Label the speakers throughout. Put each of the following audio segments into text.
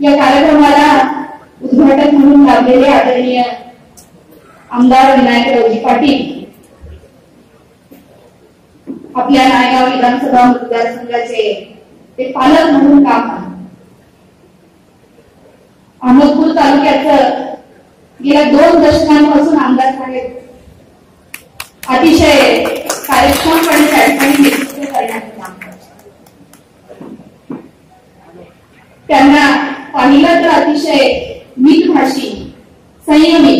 Speaker 1: या कार्यक्रमाला उद्घाटक म्हणून लाभलेले आदरणीय आमदार विनायकरावजी पाटील आपल्या नायगाव विधानसभा मतदारसंघाचे ते पालक म्हणून काम अहमदपूर तालुक्याचं गेल्या दोन दशकांपासून आमदार साहेब अतिशय कार्यक्षमपणे त्या ठिकाणी नेतृत्व करण्याचं काम करतात. त्यांना पाहिलं तर अतिशय मीठभाषी संयमी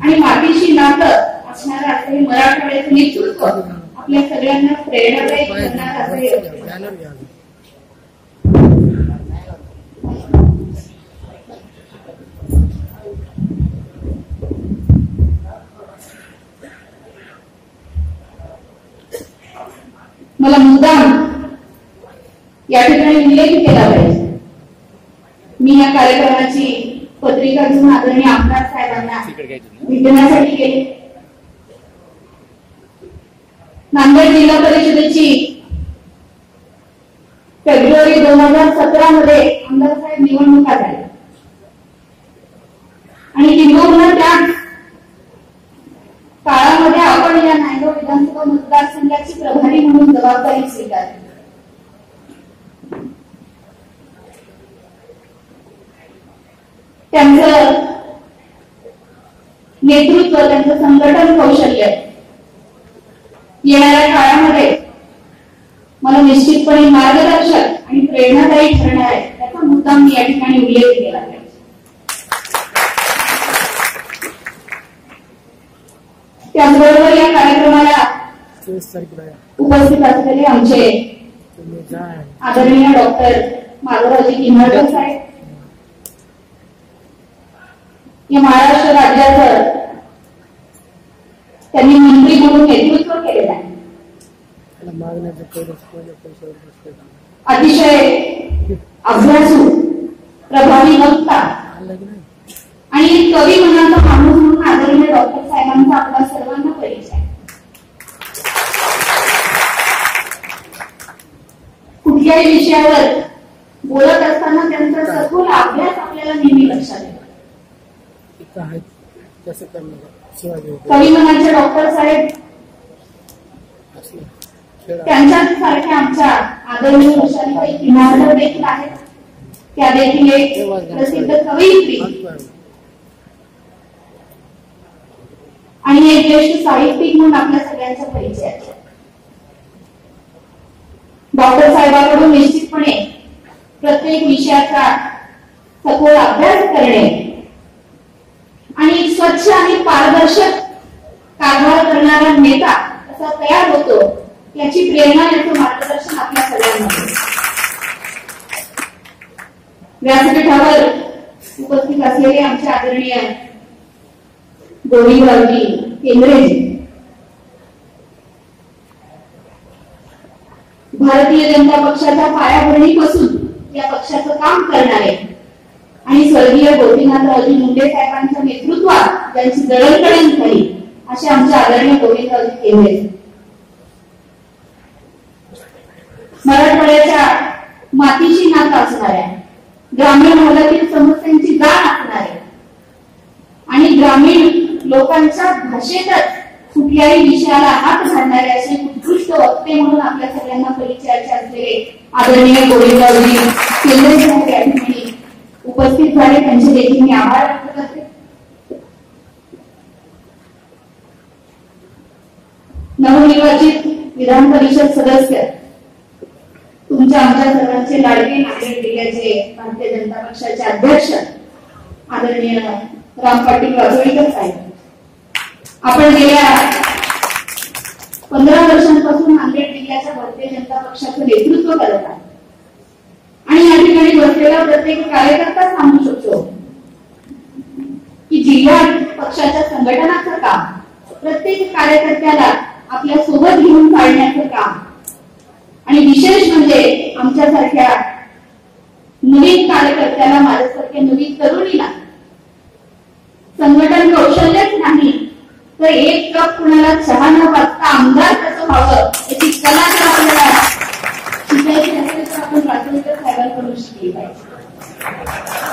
Speaker 1: आणि मातीशी नातं असणारं असं हे मराठवाड्याचं नेतृत्व आपल्या सगळ्यांना प्रेरणादायी करणार असं मला मुद्दाम या ठिकाणी उल्लेख केला पाहिजे. मी या कार्यक्रमाची पत्रिका घेऊन आदरणीय आमदार साहेबांना भेटण्यासाठी गेले नांदेड जिल्हा परिषदेची फेब्रुवारी दोन हजार सतरा मध्ये आमदार साहेब निवडणुका झाल्या आणि किंबहुना त्या काळामध्ये आपण या नायगाव विधानसभा मतदारसंघाची प्रभारी म्हणून जबाबदारी स्वीकारली. त्यांचं नेतृत्व त्यांचं संघटन कौशल्य येणाऱ्या काळामध्ये मला निश्चितपणे मार्गदर्शक आणि प्रेरणादायी ठरणार आहे त्याचा मुद्दाम मी या ठिकाणी उल्लेख केला पाहिजे त्याचबरोबर या कार्यक्रमाला. उपस्थित असलेले आमचे आदरणीय डॉक्टर माधवरावजी किन्नळकर साहेब या महाराष्ट्र राज्याचं त्यांनी मंत्री म्हणून नेतृत्व केलेलं आहे. अतिशय अभ्यासू प्रभावी वक्ता. आणि कवी मनाचा माणूस म्हणून आदरणीय डॉक्टर साहेबांचा आपला सर्वांना परिचय कुठल्याही विषयावर बोलत असताना त्यांचा सखोल अभ्यास आपल्याला नेहमी
Speaker 2: आहेत. करणार.
Speaker 1: कवी मनाचे डॉक्टर साहेब त्यांच्याच सारख्या आमच्या आदरणीय किनारकर देखील आहेत. त्या देखील एक प्रसिद्ध कवयित्री आणि एक ज्येष्ठ साहित्यिक म्हणून आपल्या सगळ्यांचा परिचय. आहे डॉक्टर साहेबांकडून निश्चितपणे प्रत्येक विषयाचा सखोल अभ्यास करणे आणि स्वच्छ आणि पारदर्शक कारभार करणारा नेता असा तयार होतो याची प्रेरणा याचं मार्गदर्शन आपल्या सगळ्यांमध्ये. व्यासपीठावर उपस्थित असलेले आमचे आदरणीय गोविंदरावजी केंद्रेजी भारतीय जनता पक्षाच्या पायाभरणीपासून या पक्षाचं काम करणारे आणि स्वर्गीय गोपीनाथरावजी मुंडे साहेबांच्या नेतृत्वात त्यांची जडणघडण झाली. असे आमचे आदरणीय गोविंदरावजी केंद्रे मराठवाड्याच्या मातीची नात असणाऱ्या ग्रामीण भागातील समस्यांची जाण असणाऱ्या आणि ग्रामीण लोकांच्या भाषेतच कुठल्याही विषयाला हात घालणारे असे उत्कृष्ट वक्ते म्हणून आपल्या सगळ्यांना परिचयाचे असलेले आदरणीय गोविंदरावजी केंद्रे साहेब या ठिकाणी उपस्थित झाले त्यांचे देखील मी आभार व्यक्त करते. नवनिर्वाचित विधान परिषद सदस्य तुमच्या आमच्या सर्वांचे लाडके नांदेड जिल्ह्याचे भारतीय जनता पक्षाचे अध्यक्ष आदरणीय राम पाटील राजोळीकर साहेब. आपण गेल्या पंधरा वर्षांपासून नांदेड जिल्ह्याच्या भारतीय जनता पक्षाचं नेतृत्व करत आहे आणि या ठिकाणी बसलेला प्रत्येक कार्यकर्ता सांगू शकतो की जिल्हा पक्षाच्या संघटनाचं काम प्रत्येक कार्यकर्त्याला आपल्यासोबत घेऊन चालण्याचं काम. आणि विशेष म्हणजे आमच्यासारख्या नवीन कार्यकर्त्याला माझ्यासारख्या नवीन तरुणीला. संघटन कौशल्यच नाही तर एक कप कुणाला चहा न पाच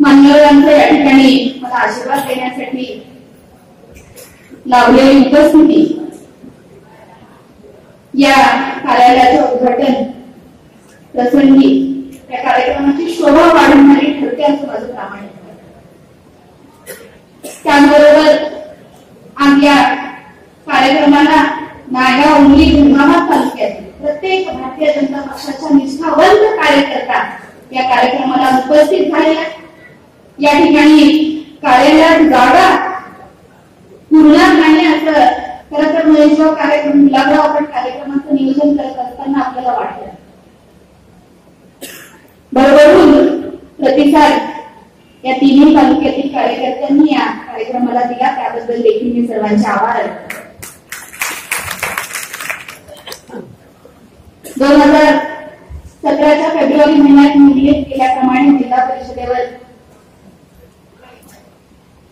Speaker 1: मान्यवरांचा या ठिकाणी मला आशीर्वाद देण्यासाठी लावलेली उपस्थिती या कार्यालयाचं उद्घाटन प्रसंगी त्या कार्यक्रमाची शोभा वाढवणारी ठरते असं माझं प्रामाणिक त्याचबरोबर आपल्या कार्यक्रमाला नायगाव उमली धर्माबाद तालुक्यातील प्रत्येक भारतीय जनता पक्षाच्या निष्ठावंत कार्यकर्ता या कार्यक्रमाला उपस्थित झालेला या ठिकाणी कार्यालयात जागा. पुरणार नाही असं खरं तर म्हणजे महेशराव कार्यक्रम गुलाबराव आपण कार्यक्रमाचं नियोजन करत असताना आपल्याला वाटलं. बरोबरून प्रतिसाद या तिन्ही तालुक्यातील कार्यकर्त्यांनी या कार्यक्रमाला दिला. त्याबद्दल देखील मी सर्वांचे आभार दोन हजार सतराच्या फेब्रुवारी महिन्यात निवडणूक केल्याप्रमाणे जिल्हा परिषदेवर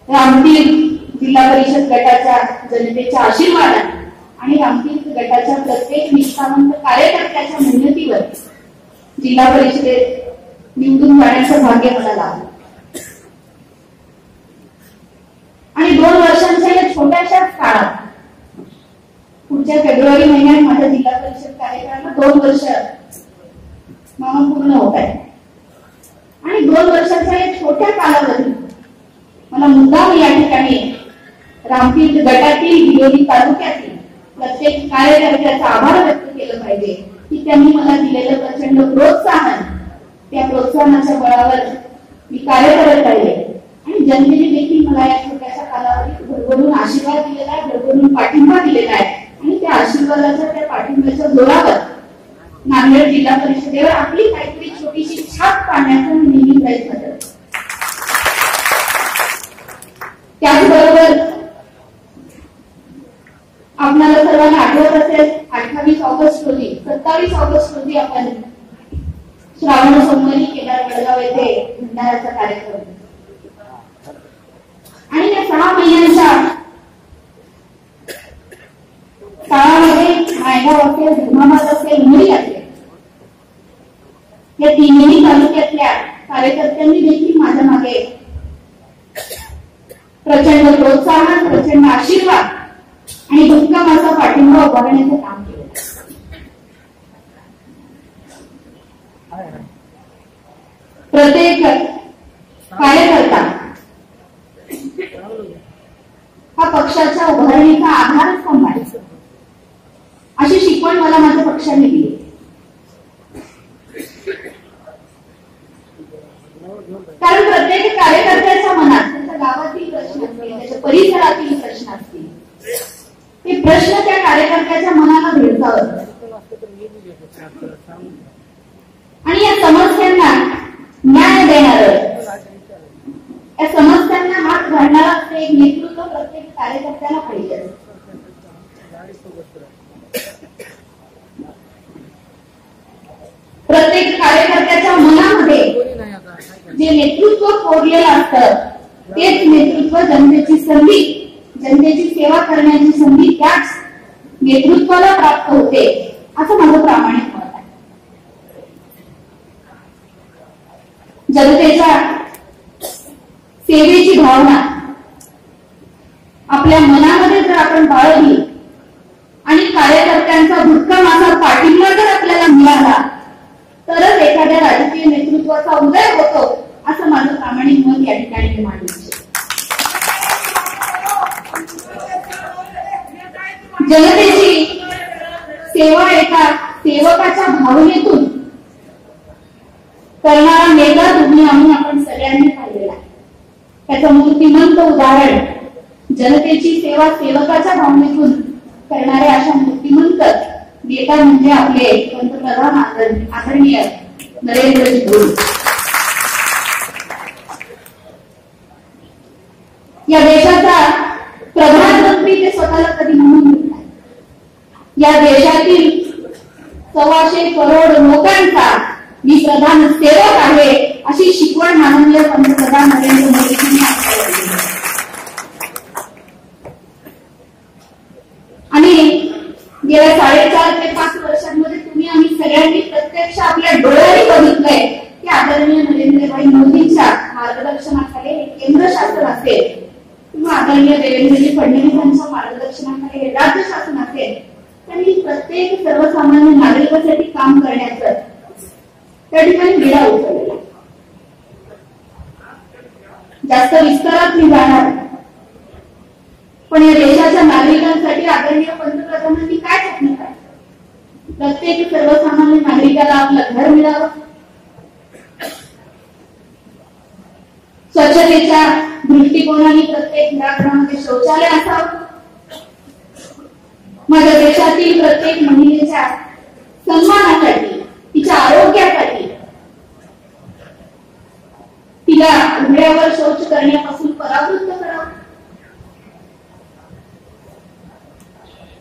Speaker 1: रामतीर्थ जिल्हा परिषद गटाच्या जनतेच्या आशीर्वादाने आणि रामतीर्थ गटाच्या प्रत्येक निष्ठावंत कार्यकर्त्याच्या मेहनतीवर जिल्हा परिषदेत निवडून जाण्याचं भाग्य मला लाभलं आणि दोन वर्षांच्या या छोट्याशा काळात पुढच्या फेब्रुवारी महिन्यात माझ्या जिल्हा परिषद कार्यक्रमाला दोन वर्ष मामा पूर्ण होत आहे आणि दोन वर्षाच्या या छोट्या कालावधीत मला मुद्दाम या ठिकाणी रामतीर्थ गटातील विरोधी तालुक्यातील प्रत्येक कार्यकर्त्याचा आभार व्यक्त केलं पाहिजे की त्यांनी मला दिलेलं प्रचंड प्रोत्साहन त्या प्रोत्साहनाच्या बळावर मी कार्य करत राहिले आणि जनतेने देखील मला या छोट्याशा कालावधीत भरभरून आशीर्वाद दिलेला आहे भरभरून पाठिंबा दिलेला आहे. आणि त्या आशीर्वादाच्या त्या पाठिंब्याच्या जोरावर नांदेड जिल्हा परिषदेवर आपली काहीतरी छोटीशी छाप पाडण्याचा मी नेहमी प्रयत्न करतो. त्याचबरोबर आपल्याला सर्वांना आठवत असेल अठ्ठावीस ऑगस्ट रोजी सत्तावीस ऑगस्ट रोजी आपण श्रावण सोमवारी केदार वडगाव येथे भंडाराचा कार्यक्रम आणि या सहा महिन्यांच्या काळामध्ये नायगाव असेल धर्माबाद असेल मुली असेल या तिन्ही तालुक्यातल्या कार्यकर्त्यांनी देखील माझ्या मागे प्रचंड प्रोत्साहन प्रचंड आशीर्वाद आणि भक्कमाचा पाठिंबा उभारण्याचं काम केलं. प्रत्येक कार्यकर्ता हा पक्षाच्या उभारणीचा आधारस्तंभ आहे. अशी शिकवण मला माझ्या पक्षाने दिली कारण प्रत्येक कार्यकर्त्याच्या मनात त्याच्या गावातील प्रश्न असतील त्याच्या परिसरातील प्रश्न असतील ते प्रश्न त्या कार्यकर्त्याच्या मनाला भेडसावत आणि या समस्यांना न्याय देणार या समस्यांना हात घालणारा असं एक नेतृत्व प्रत्येक कार्यकर्त्याला पाहिजे प्रत्येक कार्यकर्त्याच्या मनामध्ये जे नेतृत्व कोरलेलं असतं तेच नेतृत्व जनतेची संधी. जनतेची सेवा करण्याची संधी त्याच नेतृत्वाला प्राप्त होते असं माझं प्रामाणिक मत आहे. जनतेच्या सेवेची भावना आपल्या मनामध्ये जर आपण बाळगली आणि कार्यकर्त्यांचा भुटका असा पाठिंबा जर आपल्याला मिळाला तरच एखाद्या राजकीय नेतृत्वाचा उदय होतो. असं माझं प्रामाणिक मत या ठिकाणी मी मांडू जनतेची सेवा एका सेवकाच्या भावनेतून करणारा मेगा तुम्ही आम्ही आपण सगळ्यांनी पाहिलेला त्याचं मूर्तिमंत उदाहरण जनतेची सेवा सेवकाच्या भावनेतून करणारे अशा मूर्तिमंत नेता म्हणजे आपले पंतप्रधान आदरणीय आदरणीय नरेंद्रजी मोदी या देशाचा प्रधानमंत्री ते स्वतःला कधी म्हणून या देशातील सव्वाशे करोड लोकांचा मी प्रधान सेवक आहे अशी शिकवण माननीय पंतप्रधान नरेंद्र मोदींनी आणि गेल्या साडेचार ते पाच वर्षांमध्ये तुम्ही आम्ही सगळ्यांनी प्रत्यक्ष आपल्या डोळ्यांनी बघितलंय की आदरणीय नरेंद्रभाई मोदींच्या मार्गदर्शनाखाली हे केंद्र शासन असेल किंवा आदरणीय देवेंद्रजी फडणवीसांच्या मार्गदर्शनाखाली हे राज्य शासन असेल त्यांनी प्रत्येक सर्वसामान्य नागरिकासाठी काम करण्याचं त्या ठिकाणी विडा उचलला. जास्त विस्तारात मी जाणार. पण या देशाच्या नागरिकांसाठी आदरणीय पंतप्रधानांनी काय स्वप्न काढलं? प्रत्येक सर्वसामान्य नागरिकाला आपलं घर मिळावं स्वच्छतेच्या दृष्टिकोनाने प्रत्येक घराघरामध्ये शौचालय असावं. माझ्या देशातील प्रत्येक महिलेच्या सन्मानासाठी तिच्या आरोग्यासाठी तिला उघड्यावर शौच करण्यापासून परावृत्त करावं.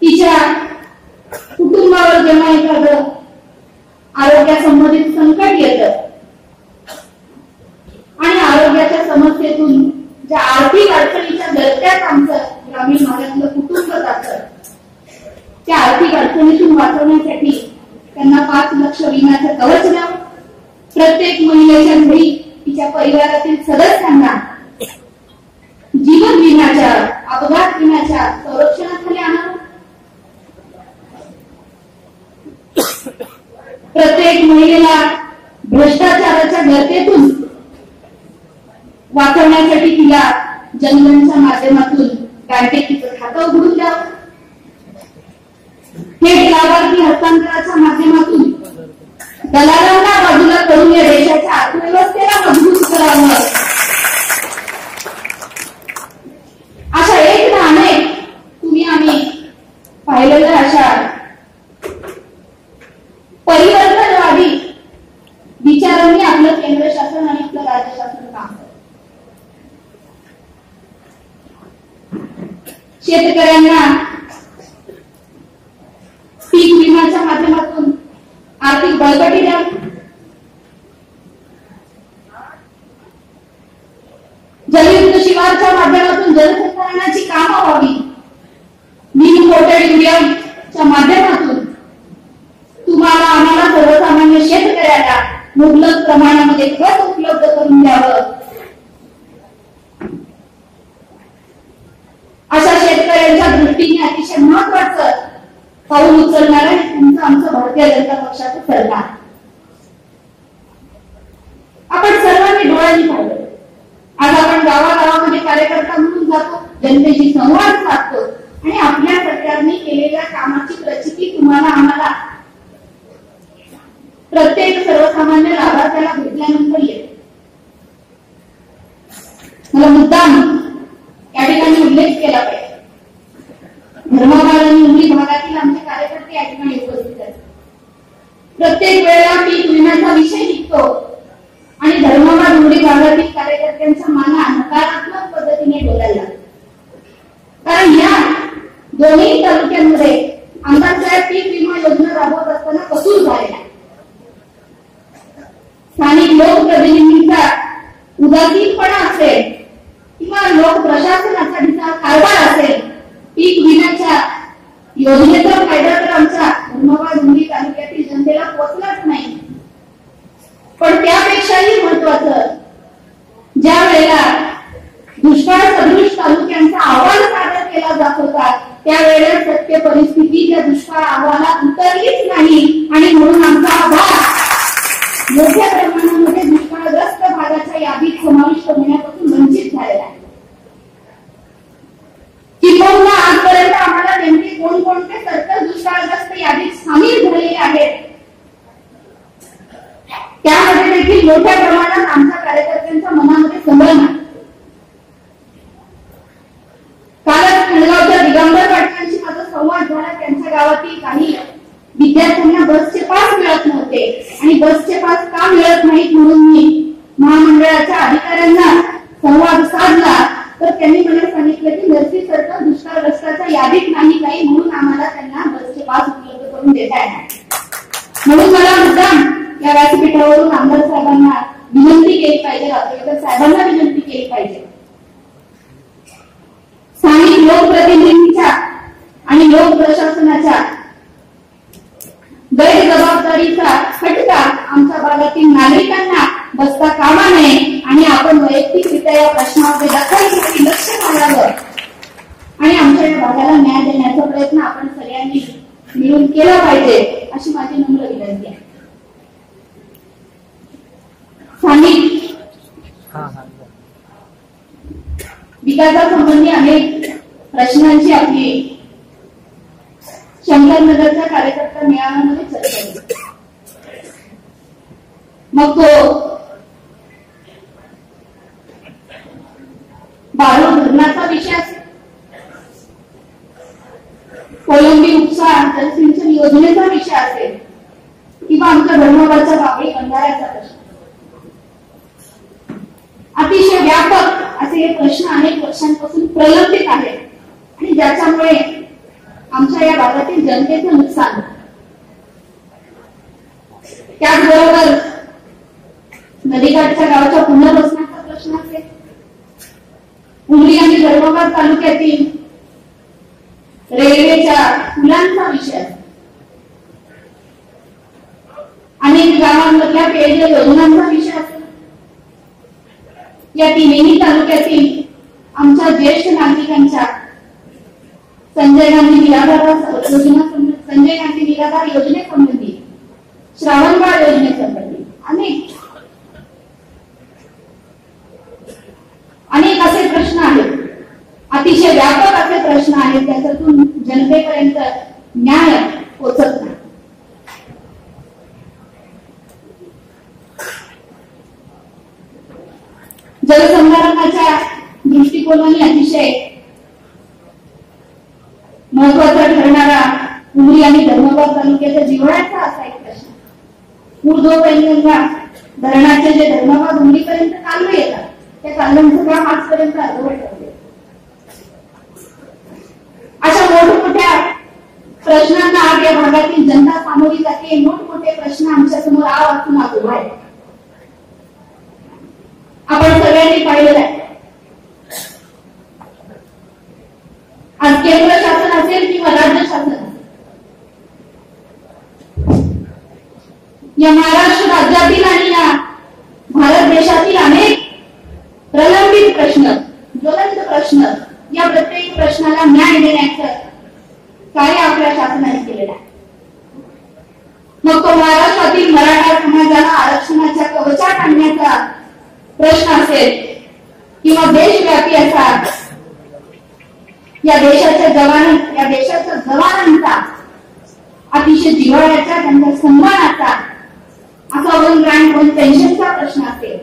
Speaker 1: तिच्या कुटुंबावर जेव्हा एखादं आरोग्यासंबंधित संकट येतं आणि आरोग्याच्या समस्येतून ज्या आर्थिक अडचणीच्या दरत्यात आमचं ग्रामीण भागातलं कुटुंब जात त्या आर्थिक अडचणीतून वाचवण्यासाठी त्यांना पाच लक्ष विम्याचं कवच द्या. प्रत्येक महिलेच्या घरी तिच्या परिवारातील सदस्यांना जीवन विम्याच्या अपघात विम्याच्या संरक्षणाखाली आणा. प्रत्येक महिलेला भ्रष्टाचाराच्या गर्तेतून वाचवण्यासाठी तिला जंगलांच्या माध्यमातून बँकेत तिचं खातं उघडून द्यावं थेट लाभार्थी हस्तांतराच्या माध्यमातून दलालांना बाजूला करून या देशाच्या अर्थव्यवस्थेला मजबूत करावं. अशा एक ना अनेक तुम्ही आम्ही पाहिलेल्या अशा परिवर्तन विचारांनी आपलं केंद्र शासन आणि आपलं राज्य शासन काम करतं. शेतकऱ्यांना पीक विम्याच्या माध्यमातून आर्थिक बळकटी द्यावी जलयुक्त शिवारच्या माध्यमातून जलसंधारणाची कामं व्हावी. नीम कोटेड युरियाच्या माध्यमातून तुम्हाला आम्हाला सर्वसामान्य शेतकऱ्याला मुबलक प्रमाणामध्ये खत उपलब्ध करून द्यावं अशा शेतकऱ्यांच्या दृष्टीने अतिशय महत्वाचं पाऊल उचलणार आहे. तुमचं आमचं भारतीय जनता पक्षाचं सरकार. आपण सर्वांनी डोळ्यांनी पाहिलं. आज आपण गावागावामध्ये कार्यकर्ता म्हणून जातो जनतेशी संवाद साधतो आणि आपल्या सरकारने केलेल्या कामाची प्रचिती तुम्हाला आम्हाला प्रत्येक सर्वसामान्य लाभार्थ्याला भेटल्यानंतर येते मला मुद्दाम या ठिकाणी उल्लेख केला पाहिजे. धर्माबाद आणि उमरी भागातील आमचे कार्यकर्ते या ठिकाणी उपस्थित आहेत. प्रत्येक वेळेला पीक विम्याचा विषय निघतो आणि धर्माबाद उमरी भागातील कार्यकर्त्यांचा माना नकारात्मक पद्धतीने बोलायला कारण या दोन्ही तालुक्यांमध्ये आमदारसाहेब पीक विमा योजना राबवत असताना कसूर झालेला स्थानिक लोकप्रतिनिधींचा उदासीनपणा असेल किंवा लोक प्रशासनासाठीचा कारभार असेल पीक विम्याच्या योजनेचा फायदा तर आमच्या धर्माबाद उमरी तालुक्यातील जनतेला पोहोचलाच नाही. पण त्यापेक्षाही महत्वाचं ज्या वेळेला दुष्काळ सदृश तालुक्यांचा अहवाल सादर केला जात होता त्यावेळेला सत्य परिस्थिती त्या दुष्काळ अहवालात उतरलीच नाही. आणि म्हणून आमचा हा भाग मोठ्या प्रमाणामध्ये दुष्काळग्रस्त भागाच्या यादीत समाविष्ट होण्यापासून वंचित झालेला आहे किंबहुना आजपर्यंत आम्हाला नेमके कोणकोणते सत्तर दुष्काळग्रस्त यादीत सामील झालेले आहेत? त्यामध्ये देखील मोठ्या प्रमाणात आमच्या कार्यकर्त्यांच्या मनामध्ये संभ्रम आहे कालच खंडगावच्या दिगंबर पाटलांशी माझा संवाद झाला त्यांच्या गावातील काही विद्यार्थ्यांना बसचे पास मिळत होते आणि बसचे पास का मिळत नाहीत म्हणून मी महामंडळाच्या अधिकाऱ्यांना संवाद साधला तर त्यांनी मला सांगितलं की नरसी सरकार दुष्काळग्रस्ताच्या यादीत नाही काही म्हणून आम्हाला त्यांना बसचे पास उपलब्ध करून देता येणार म्हणून मला मुद्दाम या व्यासपीठावरून आमदार साहेबांना विनंती केली पाहिजे राष्ट्रपती साहेबांना विनंती केली पाहिजे स्थानिक लोकप्रतिनिधींच्या आणि लोक प्रशासनाच्या गैरजबाबदारीचा फटका भागातील नागरिकांना बसता कामा नये आणि आपण वैयक्तिकरित्या या प्रश्नावर दखल घेऊन लक्ष घालावं. आणि आमच्या या भागाला न्याय देण्याचा प्रयत्न आपण सगळ्यांनी मिळून केला पाहिजे अशी माझी नम्र विनंती आहे. स्थानिक
Speaker 2: हा हा
Speaker 1: विकासासंबंधी अनेक प्रश्नांची आपली शंकरनगरच्या कार्यकर्ता मेळाव्यामध्ये चर्चा झाली मग तो बाळू धरणाचा विषय असेल. कोलंबी उपसा जलसिंचन योजनेचा विषय असेल. किंवा आमच्या धर्मवरचा बाबळी बंधाऱ्याचा प्रश्न. अतिशय व्यापक असे हे प्रश्न अनेक वर्षांपासून प्रलंबित आहेत. आणि ज्याच्यामुळे आमच्या या भागातील जनतेचं नुकसान त्याचबरोबर नदीकाठच्या गावाच्या पुनर्वसनाचा प्रश्न असेल उमरी आणि धर्माबाद तालुक्यातील रेल्वेच्या पुलांचा विषय असेल अनेक गावांमधल्या पेयजल योजनांचा विषय असेल या तिन्ही तालुक्यातील आमच्या ज्येष्ठ नागरिकांच्या संजय गांधी निराधार योजना संजय गांधी निराधार योजनेसंबंधी श्रावणबाळ योजनेसंबंधी अनेक अनेक असे प्रश्न आहेत. अतिशय व्यापक असे प्रश्न आहेत त्याच्यातून जनतेपर्यंत न्याय पोचत नाही. जलसंधारणाच्या दृष्टिकोनाने अतिशय महत्त्वाचा ठरणारा उमरी आणि धर्मबाद तालुक्याच्या जिव्हाळ्याचा असा एक प्रश्न. ऊर्ध्व पैनगंगा धरणाचे जे धर्मबाद उमरीपर्यंत कालवे येतात त्या कालव्यांचं काम आजपर्यंत अर्धवट ठरले अशा मोठमोठ्या प्रश्नांना आज या भागातील जनता सामोरी जाते. मोठमोठे प्रश्न आमच्यासमोर आ वाचून आज उभा आहे आपण सगळ्यांनी पाहिलेलं आहे. आज केंद्र शासन असेल किंवा राज्य शासन असेल. या महाराष्ट्र राज्यातील आणि या भारत देशातील अनेक प्रलंबित प्रश्न ज्वलंत प्रश्न या प्रत्येक प्रश्नाला न्याय देण्याचं कार्य आपल्या शासनाने केलेलं आहे. मग तो महाराष्ट्रातील मराठा समाज आरक्षणाच्या कवचात आणण्याचा प्रश्न असेल किंवा देशव्यापी असा या देशाच्या जवान या देशाच्या जवानांचा अतिशय जिव्हाळ्याचा त्यांच्या सन्मानाचा असा वन ग्रँड वन पेन्शनचा प्रश्न असेल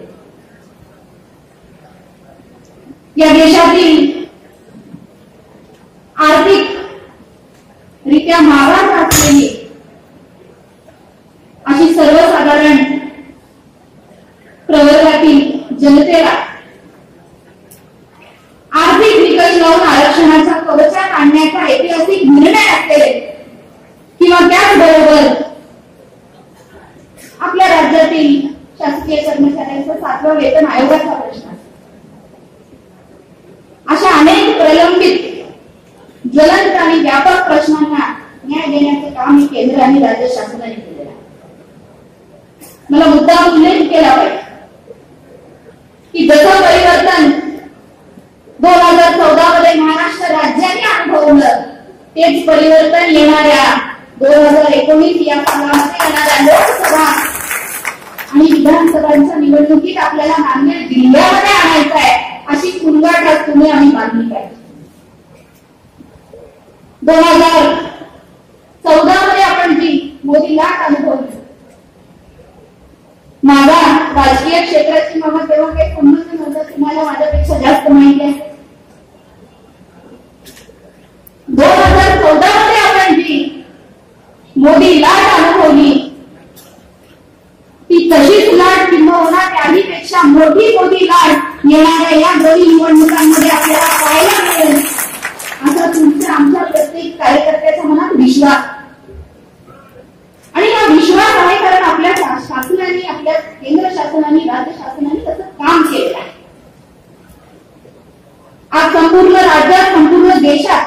Speaker 1: या देशातील आर्थिक रित्या मागास असलेली अशी सर्वसाधारण प्रवर्गातील जनतेला आर्थिक निकष लावून आरक्षणाचा कवचा आणण्याचा ऐतिहासिक निर्णय असेल किंवा त्याचबरोबर आपल्या राज्यातील शासकीय कर्मचाऱ्यांचा सातवा वेतन आयोगाचा प्रश्न असेल अशा अनेक प्रलंबित ज्वलंत आणि व्यापक प्रश्नांना न्याय देण्याचे काम हे केंद्र आणि राज्य शासनाने केलेलं आहे. मला मुद्दा उल्लेख केला पाहिजे की जसं परिवर्तन दोन हजार चौदा मध्ये महाराष्ट्र राज्याने अनुभवलं तेच परिवर्तन येणाऱ्या दोन हजार एकोणीस या कालामध्ये येणाऱ्या लोकसभा आणि विधानसभांच्या निवडणुकीत आपल्याला मान्य जिल्ह्यामध्ये आणायचं आहे अशी कुंगाट आज तुम्ही आम्ही बांधली पाहिजे दोन हजार चौदा मध्ये आपण जी मोदी लाट अनुभवली. माझा राजकीय क्षेत्राची मला तेव्हा काही संबंध नव्हता. तुम्हाला माझ्यापेक्षा जास्त माहिती आहे. दोन हजार चौदा मध्ये आपण जी मोदी लाट अनुभवली ती तशीच लाट किंवा त्याही पेक्षा मोठी मोठी लाट येणाऱ्या या दोन्ही निवडणुकांमध्ये आपल्याला पाहायला मिळेल. असं तुमच्या आमच्या कार्यकर्त्याचा मनात विश्वास. आणि हा विश्वास आहे कारण आपल्या शासनाने आपल्या केंद्र शासनाने राज्य शासनाने त्याचं काम केलेलं आहे. आज संपूर्ण राज्यात संपूर्ण देशात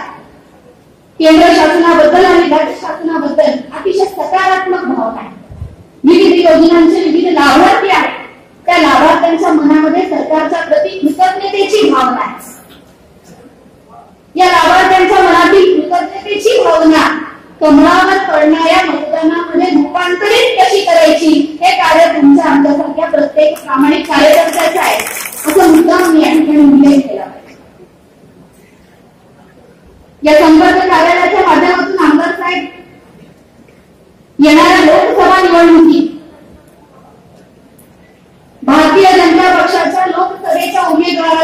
Speaker 1: केंद्र शासनाबद्दल आणि राज्य शासनाबद्दल अतिशय सकारात्मक भावना आहे. विविध योजनांचे विविध लाभार्थी आहेत. त्या लाभार्थ्यांच्या मनामध्ये सरकारच्या प्रति कृतज्ञतेची भावना आहे. या लाभार्थ्यांच्या मनातील कृतज्ञतेची भावना कमळावर पडणाऱ्या मतदानामध्ये रूपांतरित कशी करायची हे कार्य तुमच्या आमच्यासारख्या प्रत्येक प्रामाणिक कार्यकर्त्याचं आहे. असं मुद्दाम मी या ठिकाणी उल्लेख केला. या संपर्क कार्यालयाच्या माध्यमातून आमदार साहेब येणाऱ्या लोकसभा निवडणुकीत भारतीय जनता पक्षाच्या लोकसभेच्या उमेदवाराला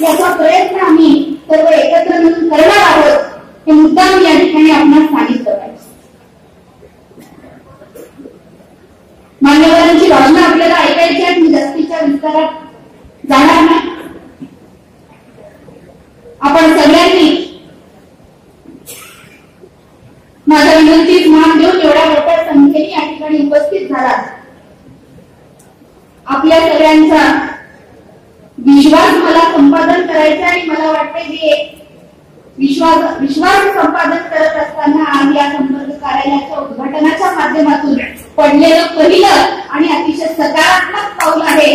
Speaker 1: याचा प्रयत्न आम्ही सर्व एकत्र मिळून करणार आहोत हे मुद्दाम या ठिकाणी आपणास सांगितलं पाहिजे मान्यवरांची भाषणं आपल्याला ऐकायची आहेत मी जास्तीच्या विस्तारात जाणार नाही आपण सगळ्यांनी माझ्या विनंतीस मान देऊन एवढ्या मोठ्या संख्येने या ठिकाणी उपस्थित झाला आपल्या सगळ्यांचा विश्वास मला संपादन करायचा आणि मला वाटते की एक विश्वास विश्वास संपादन करत असताना आज या संपर्क कार्यालयाच्या उद्घाटनाच्या माध्यमातून पडलेलं पहिलं आणि अतिशय सकारात्मक पाऊल आहे.